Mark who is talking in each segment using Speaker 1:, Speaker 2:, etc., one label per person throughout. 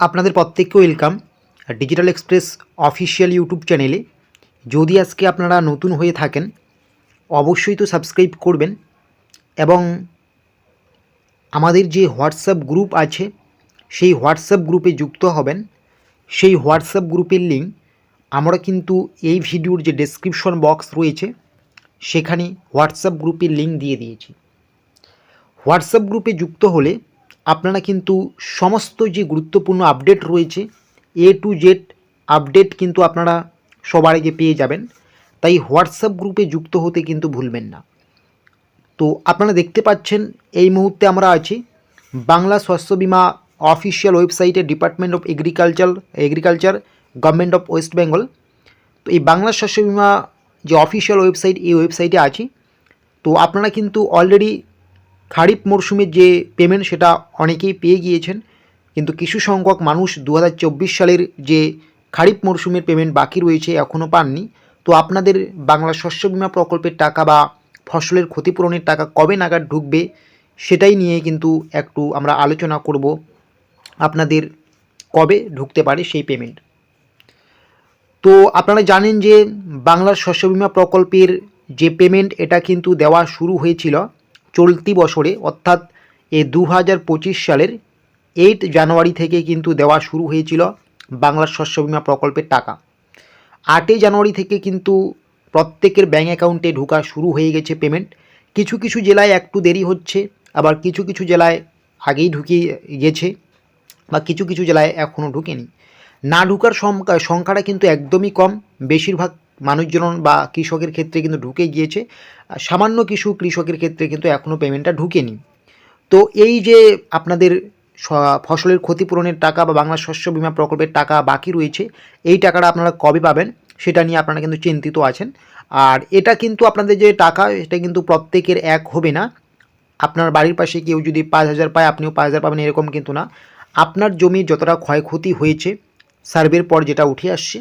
Speaker 1: আপনাদের প্রত্যেককে welcome digital express official YouTube চ্যানেলে যদি আজকে আপনারা নতুন হয়ে থাকেন, অবশ্যই তো সাবস্ক্রাইব করবেন এবং আমাদের যে হোয়াটসঅ্যাপ গ্রুপ আছে, সেই হোয়াটসঅ্যাপ গ্রুপে যুক্ত হবেন। সেই হোয়াটসঅ্যাপ গ্রুপের লিঙ্ক আমরা কিন্তু এই ভিডিওর যে ডেসক্রিপশন বক্স রয়েছে, সেখানে হোয়াটসঅ্যাপ গ্রুপের লিঙ্ক দিয়ে দিয়েছি। হোয়াটসঅ্যাপ গ্রুপে যুক্ত হলে আপনারা কিন্তু সমস্ত যে গুরুত্বপূর্ণ আপডেট রয়েছে এ টু জেড আপডেট কিন্তু আপনারা সবার আগে পেয়ে যাবেন। তাই হোয়াটসঅ্যাপ গ্রুপে যুক্ত হতে কিন্তু ভুলবেন না। তো আপনারা দেখতে পাচ্ছেন, এই মুহূর্তে আমরা আছি বাংলা শস্য বিমা অফিসিয়াল ওয়েবসাইটে department of agriculture agriculture government of West Bengal তো এই বাংলা শস্য বিমা যে অফিসিয়াল ওয়েবসাইট এই ওয়েবসাইটে আছি। তো আপনারা কিন্তু অলরেডি খারিফ মরশুমের যে পেমেন্ট সেটা অনেকেই পেয়ে গিয়েছেন, কিন্তু কিছু সংখ্যক মানুষ দু হাজার চব্বিশ সালের যে খারিফ মরশুমের পেমেন্ট বাকি রয়েছে এখনও পাননি। তো আপনাদের বাংলা শস্য বিমা প্রকল্পের টাকা বা ফসলের ক্ষতিপূরণের টাকা কবে নাগাদ ঢুকবে, সেটাই নিয়ে কিন্তু একটু আমরা আলোচনা করব। আপনাদের কবে ঢুকতে পারে সেই পেমেন্ট তো আপনারা জানেন যে বাংলার শস্য বিমা প্রকল্পের যে পেমেন্ট এটা কিন্তু দেওয়া শুরু হয়েছিল চলতি বছরে, অর্থাৎ এ দু হাজার পঁচিশ সালের এইট জানুয়ারি থেকে কিন্তু দেওয়া শুরু হয়েছিল বাংলার শস্য বিমা প্রকল্পের টাকা। আটই জানুয়ারি থেকে কিন্তু প্রত্যেকের ব্যাঙ্ক অ্যাকাউন্টে ঢোকা শুরু হয়ে গেছে পেমেন্ট কিছু কিছু জেলায় একটু দেরি হচ্ছে, আবার কিছু কিছু জেলায় আগেই ঢুকিয়ে গেছে বা কিছু কিছু জেলায় এখনও ঢুকেনি। না ঢুকার সংখ্যা, সংখ্যাটা কিন্তু একদমই কম। বেশিরভাগ মানুষজন বা কৃষকের ক্ষেত্রে কিন্তু ঢুকে গিয়েছে। সামান্য কিছু কৃষকের ক্ষেত্রে কিন্তু এখনও পেমেন্টটা ঢুকেনি। তো এই যে আপনাদের ফসলের ক্ষতিপূরণের টাকা বা বাংলা শস্য বিমা প্রকল্পের টাকা বাকি রয়েছে, এই টাকাটা আপনারা কবে পাবেন সেটা নিয়ে আপনারা কিন্তু চিন্তিত আছেন। আর এটা কিন্তু আপনাদের যে টাকা, এটা কিন্তু প্রত্যেকের এক হবে না। আপনার বাড়ির পাশে কেউ যদি পাঁচ হাজার পায়, আপনিও পাঁচ হাজার পাবেন, এরকম কিন্তু না। আপনার জমির যতটা ক্ষয়ক্ষতি হয়েছে সার্ভের পর যেটা উঠে আসছে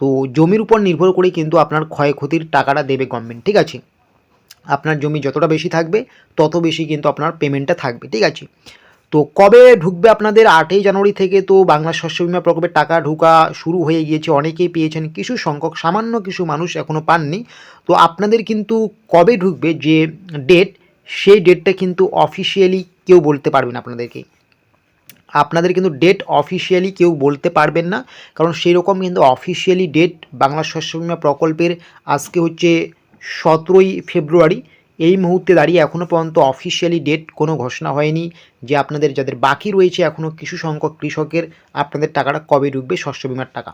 Speaker 1: তো জমির উপর নির্ভর করে কিন্তু আপনার ক্ষয়ক্ষতির টাকাটা দেবে গভর্নমেন্ট ঠিক আছে? আপনার জমি যতটা বেশি থাকবে, তত বেশি কিন্তু আপনার পেমেন্টটা থাকবে, ঠিক আছে? তো কবে ঢুকবে আপনাদের? আটই জানুয়ারি থেকে তো বাংলা শস্য বিমা প্রকল্পের টাকা ঢোকা শুরু হয়ে গিয়েছে, অনেকেই পেয়েছেন, কিছু সংখ্যক, সামান্য কিছু মানুষ এখনও পাননি। তো আপনাদের কিন্তু কবে ঢুকবে যে ডেট সেই ডেটটা কিন্তু অফিসিয়ালি কেউ বলতে পারবেন আপনাদেরকে। আপনাদের কিন্তু ডেট অফিসিয়ালি কেউ বলতে পারবেন না, কারণ সেই রকম কিন্তু অফিসিয়ালি ডেট বাংলা শস্য বিমা প্রকল্পের আজকে হচ্ছে সতেরোই ফেব্রুয়ারি, এই মুহূর্তে দাঁড়িয়ে এখনও পর্যন্ত অফিসিয়ালি ডেট কোনো ঘোষণা হয়নি যে আপনাদের যাদের বাকি রয়েছে এখনও কিছু সংখ্যক কৃষকের আপনাদের টাকাটা কবে ঢুকবে শস্য বিমার টাকা।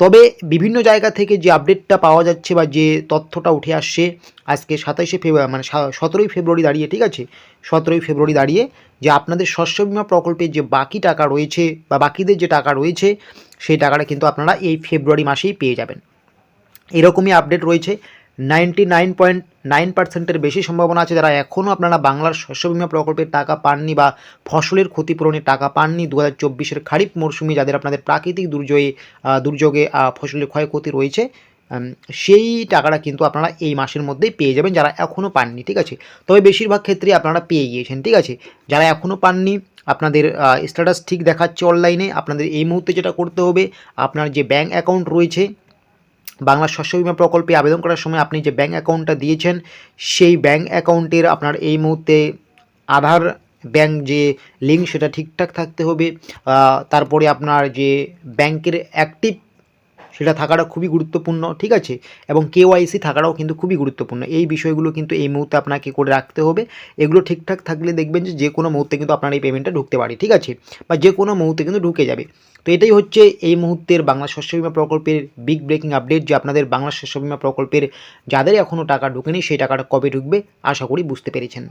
Speaker 1: তবে বিভিন্ন জায়গা থেকে যে আপডেটটা পাওয়া যাচ্ছে বা যে তথ্যটা উঠে আসছে, আজকে সাতাইশে ফেব্রুয়ারি মানে সতেরোই ফেব্রুয়ারি দাঁড়িয়ে, ঠিক আছে? সতেরোই ফেব্রুয়ারি দাঁড়িয়ে যে আপনাদের শস্য বিমা প্রকল্পের যে বাকি টাকা রয়েছে বা বাকিদের যে টাকা রয়েছে, সেই টাকাটা কিন্তু আপনারা এই ফেব্রুয়ারি মাসেই পেয়ে যাবেন। এরকমই আপডেট রয়েছে। নাইনটি নাইন পয়েন্ট নাইন পার্সেন্টের বেশি সম্ভাবনা আছে যারা এখনও আপনারা বাংলার শস্য বিমা প্রকল্পের টাকা পাননি বা ফসলের ক্ষতিপূরণের টাকা পাননি দু হাজার চব্বিশের খারিফ মরশুমে, যাদের আপনাদের প্রাকৃতিক দুর্যোগে দুর্যোগে ফসলের ক্ষয়ক্ষতি রয়েছে সেই টাকাটা কিন্তু আপনারা এই মাসের মধ্যেই পেয়ে যাবেন যারা এখনও পাননি, ঠিক আছে? তবে বেশিরভাগ ক্ষেত্রে আপনারা পেয়ে গিয়েছেন, ঠিক আছে? যারা এখনও পাননি, আপনাদের স্ট্যাটাস ঠিক দেখাচ্ছে অনলাইনে আপনাদের এই মুহূর্তে যেটা করতে হবে, আপনার যে ব্যাঙ্ক অ্যাকাউন্ট রয়েছে বাংলা শস্য বিমা প্রকল্পে আবেদন করার সময় আপনি যে ব্যাঙ্ক অ্যাকাউন্টটা দিয়েছেন, সেই ব্যাঙ্ক অ্যাকাউন্টের আপনার এই মুহূর্তে আধার ব্যাঙ্ক যে লিঙ্ক সেটা ঠিকঠাক থাকতে হবে। তারপরে আপনার যে ব্যাংকের অ্যাক্টিভ সেটা থাকাটা খুবই গুরুত্বপূর্ণ, ঠিক আছে? এবং কেওয়াইসি থাকাটাও কিন্তু খুবই গুরুত্বপূর্ণ। এই বিষয়গুলো কিন্তু এই মুহূর্তে আপনাকে করে রাখতে হবে। এগুলো ঠিকঠাক থাকলে দেখবেন যে যে কোনো মুহূর্তে কিন্তু আপনার এই পেমেন্টটা ঢুকতে পারে, ঠিক আছে? বা যে কোনো মুহূর্তে কিন্তু ঢুকে যাবে। তো এটাই হচ্ছে এই মুহূর্তের বাংলা শস্য বিমা প্রকল্পের বিগ ব্রেকিং আপডেট যে আপনাদের বাংলা শস্য বিমা প্রকল্পের যাদের এখনও টাকা ঢুকেনি, সেই টাকাটা কবে ঢুকবে? আশা করি বুঝতে পেরেছেন।